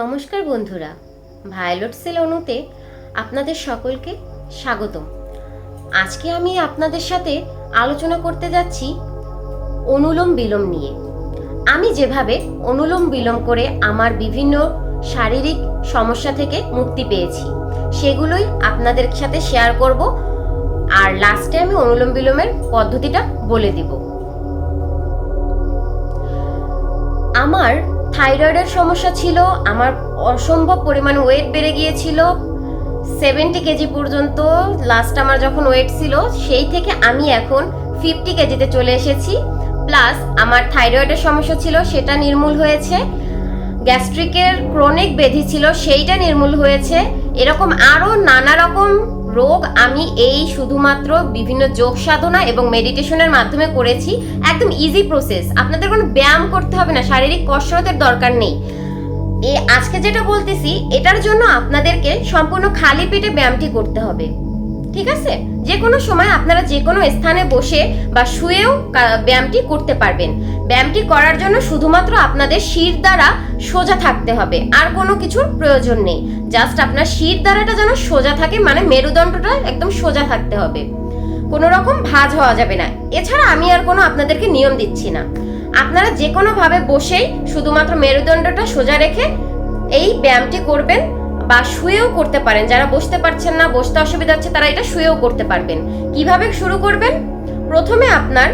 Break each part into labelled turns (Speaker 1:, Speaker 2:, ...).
Speaker 1: নমস্কার বন্ধুরা ভায়োলট সেল অনুতে আপনাদের সকলকে স্বাগতম। আজকে আমি আপনাদের সাথে আলোচনা করতে যাচ্ছি অনুলোম বিলোম নিয়ে। আমি যেভাবে অনুলোম বিলোম করে আমার বিভিন্ন শারীরিক সমস্যা থেকে মুক্তি পেয়েছি, সেগুলোই আপনাদের সাথে শেয়ার করব। আর লাস্টে আমি অনুলোম বিলোমের পদ্ধতিটা বলে দিব। আমার থাইরয়েডের সমস্যা ছিল, আমার অসম্ভব পরিমাণ ওয়েট বেড়ে গিয়েছিল। সেভেন্টি কেজি পর্যন্ত লাস্ট আমার যখন ওয়েট ছিল, সেই থেকে আমি এখন ফিফটি কেজিতে চলে এসেছি। প্লাস আমার থাইরয়েডের সমস্যা ছিল, সেটা নির্মূল হয়েছে। গ্যাস্ট্রিকের ক্রনিক ব্যাধি ছিল, সেইটা নির্মূল হয়েছে। এরকম আরও নানা রকম রোগ, আমি এই শুধুমাত্র বিভিন্ন যোগ সাধনা এবং মেডিটেশনের মাধ্যমে করেছি। একদম ইজি প্রসেস আপনাদের কোনো ব্যায়াম করতে হবে না, শারীরিক কসরতের দরকার নেই। এ, আজকে যেটা বলতেছি, এটার জন্য আপনাদেরকে সম্পূর্ণ খালি পেটে ব্যায়ামটি করতে হবে। ঠিক আছে? যে কোনো সময় আপনারা যে কোনো স্থানে বসে বা শুয়েও ব্যায়ামটি করতে পারবেন। ব্যায়ামটি করার জন্য শুধুমাত্র আপনাদের শির দ্বারা সোজা থাকতে হবে। আর কোনো কিছুর প্রয়োজন নেই। জাস্ট আপনার শির দ্বারাটা যেন সোজা থাকে মানে মেরুদণ্ডটা একদম সোজা থাকতে হবে। কোনো রকম ভাঁজ হওয়া যাবে না। এছাড়া আমি আর কোনো আপনাদেরকে নিয়ম দিচ্ছি না। আপনারা যে কোনোভাবে বসেই শুধুমাত্র মেরুদণ্ডটা সোজা রেখে এই ব্যায়ামটি করবেন। বা শুয়েও করতে পারেন। যারা বসতে পারছেন না, বসতে অসুবিধা হচ্ছে, তারা এটা শুয়েও করতে পারবেন। কীভাবে শুরু করবেন? প্রথমে আপনার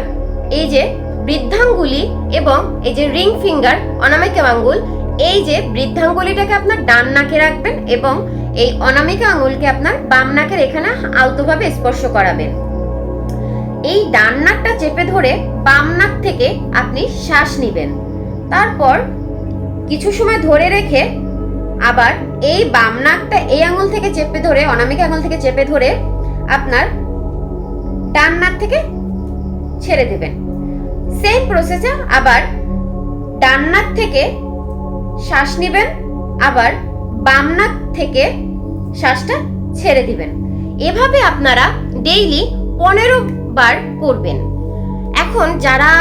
Speaker 1: এই যে বৃদ্ধাঙ্গুলি এবং এই যে রিং ফিঙ্গার, অনামিকা আঙ্গুল, এই যে বৃদ্ধাঙ্গুলিটাকে আপনার ডান নাকে রাখবেন এবং এই অনামিকা আঙ্গুলকে আপনার বাম নাকের এখানে আলতোভাবে স্পর্শ করাবেন। এই ডান নাকটা চেপে ধরে বাম নাক থেকে আপনি শ্বাস নেবেন। তারপর কিছু সময় ধরে রেখে আবার এই বাম নাকটা এই আঙুল থেকে চেপে ধরে, অনামিকা আঙুল থেকে চেপে ধরে আপনার ডান নাক থেকে ছেড়ে দেবেন। সেম প্রসেসে আবার ডান নাক থেকে শ্বাস নেবেন, আবার বাম নাক থেকে শ্বাসটা ছেড়ে দিবেন। এভাবে আপনারা ডেইলি পনেরো বার করবেন। এখন যারা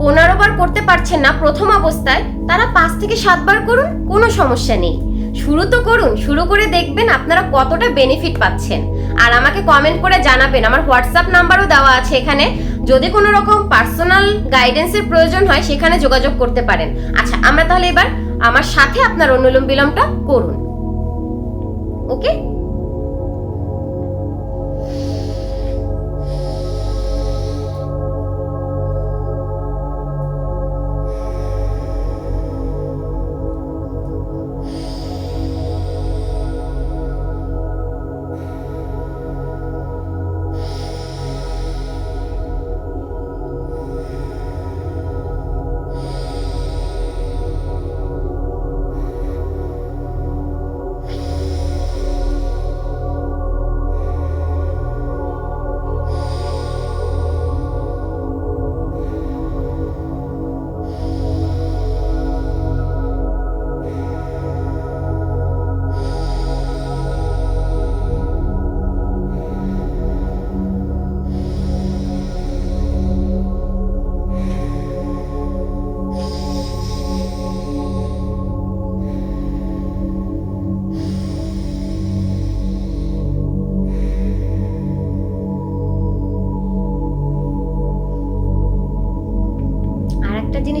Speaker 1: পনেরো বার করতে পারছেন না প্রথম অবস্থায়। তারা পাঁচ থেকে সাতবার করুন, কোনো সমস্যা নেই। শুরু তো করুন, শুরু করে দেখবেন আপনারা কতটা বেনিফিট পাচ্ছেন। আর আমাকে কমেন্ট করে জানাবেন, আমার হোয়াটসঅ্যাপ নাম্বারও দেওয়া আছে এখানে। যদি কোনো রকম পার্সোনাল গাইডেন্সের প্রয়োজন হয়, সেখানে যোগাযোগ করতে পারেন। আচ্ছা আমরা তাহলে এবার আমার সাথে আপনার অনুলোম বিলোমটা করুন। ওকে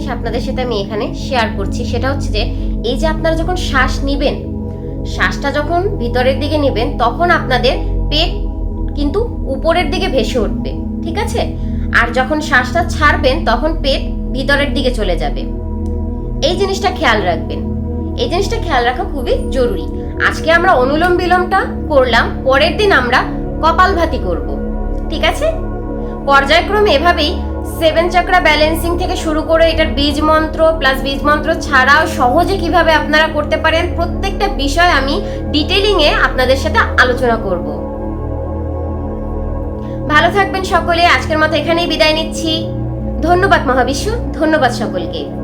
Speaker 1: জিনিস আপনাদের সাথে আমি এখানে শেয়ার করছি। সেটা হচ্ছে যে, এই যে আপনারা যখন শ্বাস নিবেন, শ্বাসটা যখন ভিতরের দিকে নেবেন, তখন আপনাদের পেট কিন্তু উপরের দিকে ভেসে উঠবে, ঠিক আছে? আর যখন শ্বাসটা ছাড়বেন, তখন পেট ভিতরের দিকে চলে যাবে। এই জিনিসটা খেয়াল রাখবেন। এই জিনিসটা খেয়াল রাখা খুবই জরুরি। আজকে আমরা অনুলোম বিলোমটা করলাম, পরের দিন আমরা কপালভাতি করব, ঠিক আছে? পর্যায়ক্রমে এভাবেই সেভেন চাকরা ব্যালেন্সিং থেকে শুরু করে এটার বীজ মন্ত্র প্লাস বীজ মন্ত্র ছাড়াও সহজে কীভাবে আপনারা করতে পারেন প্রত্যেকটা বিষয় আমি ডিটেলিংয়ে আপনাদের সাথে আলোচনা করব। ভালো থাকবেন সকলে, আজকের মতো এখানেই বিদায় নিচ্ছি। ধন্যবাদ মহাবিশ্ব, ধন্যবাদ সকলকে।